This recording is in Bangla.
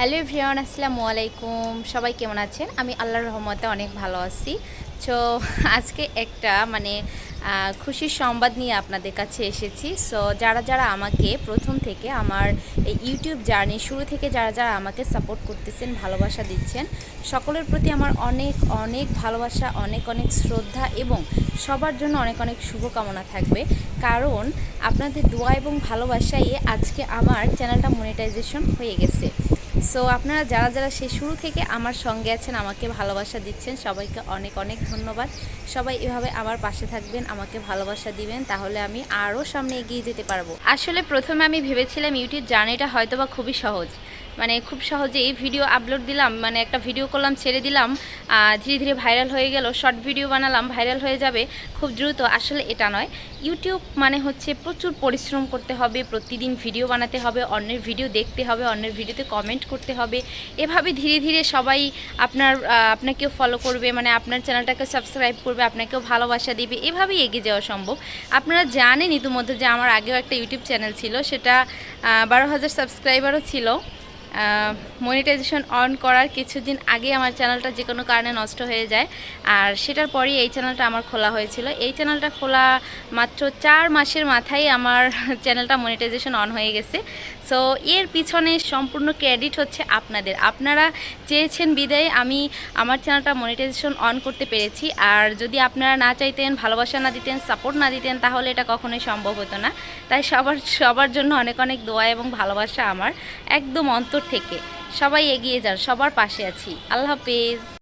হ্যালো এভরিওয়ান, আসসালামু আলাইকুম। সবাই কেমন আছেন? আমি আল্লাহর রহমতে অনেক ভালো আছি। তো আজকে একটা মানে খুশির সংবাদ নিয়ে আপনাদের কাছে এসেছি। সো যারা যারা আমাকে প্রথম থেকে আমার এই ইউটিউব জার্নি, শুরু থেকে যারা যারা আমাকে সাপোর্ট করতেছেন, ভালোবাসা দিচ্ছেন, সকলের প্রতি আমার অনেক অনেক ভালোবাসা, অনেক অনেক শ্রদ্ধা এবং সবার জন্য অনেক অনেক শুভকামনা থাকবে। কারণ আপনাদের দোয়া এবং ভালোবাসায় আজকে আমার চ্যানেলটা মনিটাইজেশন হয়ে গেছে। সো আপনারা যারা যারা সেই শুরু থেকে আমার সঙ্গে আছেন, আমাকে ভালোবাসা দিচ্ছেন, সবাইকে অনেক অনেক ধন্যবাদ। সবাই এভাবে আমার পাশে থাকবেন, আমাকে ভালোবাসা দিবেন, তাহলে আমি আরও সামনে এগিয়ে যেতে পারব। আসলে প্রথমে আমি ভেবেছিলাম ইউটিউব জার্নিটা হয়তো বা খুবই সহজ। মানে খুব সহজেই ভিডিও আপলোড দিলাম মানে একটা ভিডিও করলাম, ছেড়ে দিলাম ধীরে ধীরে ভাইরাল হয়ে গেল শর্ট ভিডিও বানালাম ভাইরাল হয়ে যাবে, খুব দ্রুত। আসলে এটা নয়। ইউটিউব মানে হচ্ছে প্রচুর পরিশ্রম করতে হবে, প্রতিদিন ভিডিও বানাতে হবে, অন্যের ভিডিও দেখতে হবে, অন্যের ভিডিওতে কমেন্ট করতে হবে। এভাবে ধীরে ধীরে সবাই আপনার আপনাকেও ফলো করবে মানে আপনার চ্যানেলটাকে সাবস্ক্রাইব করবে, আপনাকেও ভালোবাসা দেবে। এভাবেই এগিয়ে যাওয়া সম্ভব। আপনারা জানেন ইতিমধ্যে যে আমার আগেও একটা ইউটিউব চ্যানেল ছিল, সেটা বারো হাজার সাবস্ক্রাইবারও ছিল। মনিটাইজেশন অন করার কিছুদিন আগে আমার চ্যানেলটা যে কোনো কারণে নষ্ট হয়ে যায়। আর সেটার পরেই এই চ্যানেলটা আমার খোলা হয়েছিল। এই চ্যানেলটা খোলা মাত্র চার মাসের মাথায় আমার চ্যানেলটা মনিটাইজেশন অন হয়ে গেছে। সো এর পিছনে সম্পূর্ণ ক্রেডিট হচ্ছে আপনাদের। আপনারা চেয়েছেন বিদায়, আমি আমার চ্যানেলটা মনিটাইজেশন অন করতে পেরেছি। আর যদি আপনারা না চাইতেন, ভালোবাসা না দিতেন সাপোর্ট না দিতেন, তাহলে এটা কখনোই সম্ভব হতো না। তাই সবার সবার জন্য অনেক অনেক দোয়া এবং ভালোবাসা আমার। একদম অন্তর থেকে। সবাই এগিয়ে যান সবার পাশে আছি। আল্লাহ হাফেজ।